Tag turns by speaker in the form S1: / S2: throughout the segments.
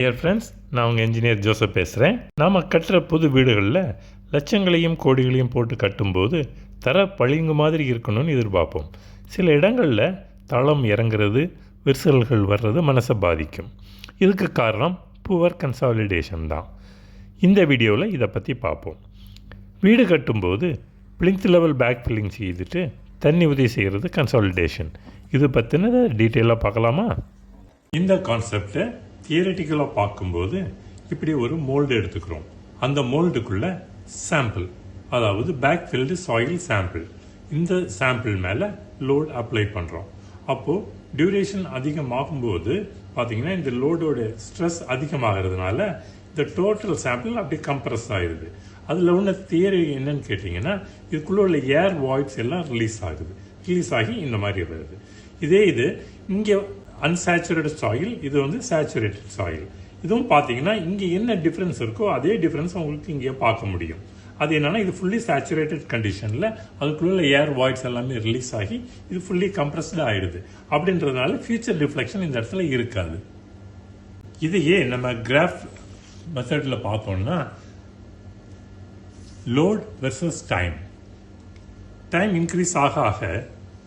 S1: Dear friends நான் உங்கள் engineer Joseph பேசுகிறேன் நாம் கட்டுற புது வீடுகளில் லட்சங்களையும் கோடிகளையும் போட்டு கட்டும்போது தர பளிங்கு மாதிரி இருக்கணும்னு எதிர்பார்ப்போம். சில இடங்களில் தளம் இறங்குறது விரிசல்கள் வர்றது மனசை பாதிக்கும். இதுக்கு காரணம் புவர் கன்சாலிடேஷன் தான். இந்த வீடியோவில் இதை பற்றி பார்ப்போம். வீடு கட்டும்போது பிளிங்த் லெவல் பேக் ஃபில்லிங் செய்துட்டு தண்ணி உதவி செய்கிறது கன்சாலிடேஷன் இது பற்றினதை டீட்டெயிலாக பார்க்கலாமா? இந்த கான்செப்டை தியரட்டிக்கலாக பார்க்கும்போது இப்படி ஒரு மோல்டு எடுத்துக்கிறோம். அந்த மோல்டுக்குள்ள சாம்பிள் அதாவது பேக் ஃபில்டு சாயில் சாம்பிள் இந்த சாம்பிள் மேலே லோட் அப்ளை பண்ணுறோம் அப்போது டியூரேஷன் அதிகமாகும்போது பார்த்தீங்கன்னா இந்த லோடோட ஸ்ட்ரெஸ் அதிகமாகிறதுனால இந்த டோட்டல் சாம்பிள் அப்படியே கம்ப்ரஸ் ஆயிடுது அதில் உள்ள தியரி என்னன்னு கேட்டிங்கன்னா இதுக்குள்ளே உள்ள ஏர் வாய்ட்ஸ் எல்லாம் ரிலீஸ் ஆகுது. ரிலீஸ் ஆகி இந்த மாதிரி வருது. இதே இது இங்கே அன்சாச்சுரேட்டட் சாயில் இது வந்து சேச்சுரேட்டட் சாயில் இதுவும் பார்த்தீங்கன்னா இங்கே என்ன டிஃப்ரென்ஸ் இருக்கோ அதே டிஃப்ரென்ஸ் உங்களுக்கு இங்கே பார்க்க முடியும். அது என்னென்னா இது ஃபுல்லி சேச்சுரேட்டட் கண்டிஷனில் அதுக்குள்ள ஏர் வாய்ட்ஸ் எல்லாமே ரிலீஸ் ஆகி இது ஃபுல்லி கம்ப்ரஸ்டு ஆகிடுது அப்படின்றதுனால ஃபியூச்சர் ரிஃப்ளெக்ஷன் இந்த இடத்துல இருக்காது. இதையே நம்ம கிராஃப் மெத்தடில் பார்த்தோம்னா load versus time time increase ஆக ஆக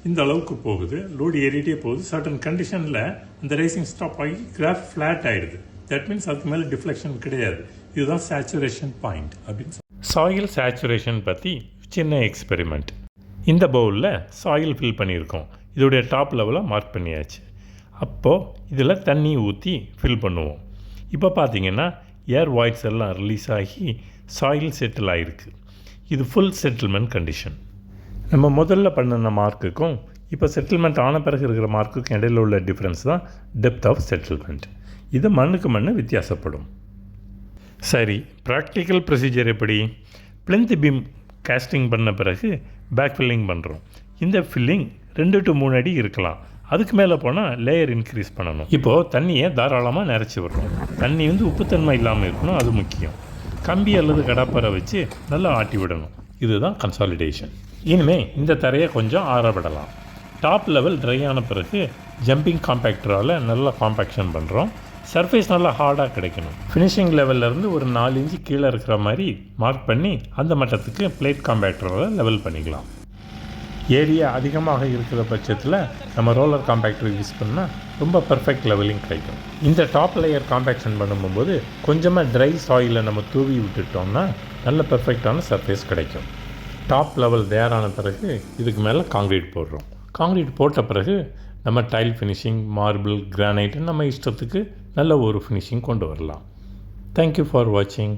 S1: இந்த அளவுக்கு போகுது. லோடு ஏறிட்டே போகுது. சர்டன் கண்டிஷனில் அந்த ரேசிங் ஸ்டாப் ஆகி கிராஃப் ஃப்ளாட் ஆயிடுது. தட் மீன்ஸ் அதுக்கு மேலே டிஃப்ளெக்ஷன் கிடையாது. இதுதான் சேச்சுரேஷன் பாயிண்ட் அப்படின்னு சாயில் சேச்சுரேஷன் பற்றி சின்ன எக்ஸ்பெரிமெண்ட் இந்த பவுலில் சாயில் ஃபில் பண்ணியிருக்கோம். இதோடைய டாப் லெவலாக மார்க் பண்ணியாச்சு. அப்போது இதில் தண்ணி ஊற்றி ஃபில் பண்ணுவோம். இப்போ பார்த்தீங்கன்னா ஏர் வாய்ட்ஸ் எல்லாம் ரிலீஸ் ஆகி சாயில் செட்டில் ஆகிருக்கு இது ஃபுல் செட்டில்மெண்ட் கண்டிஷன் நம்ம முதல்ல பண்ணின மார்க்குக்கும் இப்போ செட்டில்மெண்ட் ஆன பிறகு இருக்கிற மார்க்குக்கும் இடையில உள்ள டிஃப்ரென்ஸ் தான் டெப்த் ஆஃப் செட்டில்மெண்ட் இது மண்ணுக்கு மண்ணு வித்தியாசப்படும். சரி ப்ராக்டிக்கல் ப்ரொசீஜர் எப்படி? பிளிந்த் பீம் காஸ்டிங் பண்ண பிறகு பேக் ஃபில்லிங் பண்ணுறோம் இந்த ஃபில்லிங் ரெண்டு டு மூணு அடி இருக்கலாம். அதுக்கு மேலே போனால் லேயர் இன்க்ரீஸ் பண்ணணும். இப்போது தண்ணியை தாராளமாக நிறச்சி விடுறோம். தண்ணி வந்து உப்புத்தன்மை இல்லாமல் இருக்கணும் அது முக்கியம். கம்பி அல்லது கடப்பாரை வச்சு நல்லா ஆட்டி விடணும். இதுதான் கன்சாலிடேஷன் இனிமே இந்த தரையை கொஞ்சம் ஆற விடலாம் டாப் லெவல் ட்ரை ஆன பிறகு ஜம்பிங் காம்பேக்டரால் நல்லா காம்பேக்ஷன் பண்ணுறோம் சர்ஃபேஸ் நல்லா ஹார்டாக கிடைக்கணும். ஃபினிஷிங் லெவல்லேருந்து ஒரு நாலு இன்ச்சு கீழே இருக்கிற மாதிரி மார்க் பண்ணி அந்த மட்டத்துக்கு பிளேட் காம்பேக்டரால் லெவல் பண்ணிக்கலாம். ஏரியா அதிகமாக இருக்கிற பட்சத்தில் நம்ம ரோலர் காம்பேக்டர் யூஸ் பண்ணால் ரொம்ப பர்ஃபெக்ட் லெவலிங் கிடைக்கும். இந்த டாப் லேயர் காம்பேக்ஷன் பண்ணும்போது கொஞ்சமாக ட்ரை சாயிலை நம்ம தூவி விட்டுட்டோம்னா நல்ல பர்ஃபெக்டான சர்ஃபேஸ் கிடைக்கும். டாப் லெவல் தயாரான பிறகு இதுக்கு மேலே காங்க்ரீட் போடுறோம். காங்க்ரீட் போட்ட பிறகு நம்ம டைல் ஃபினிஷிங் மார்பிள் கிரானைட் நம்ம இஷ்டத்துக்கு நல்ல ஒரு ஃபினிஷிங் கொண்டு வரலாம். தேங்க்யூ ஃபார் வாட்சிங்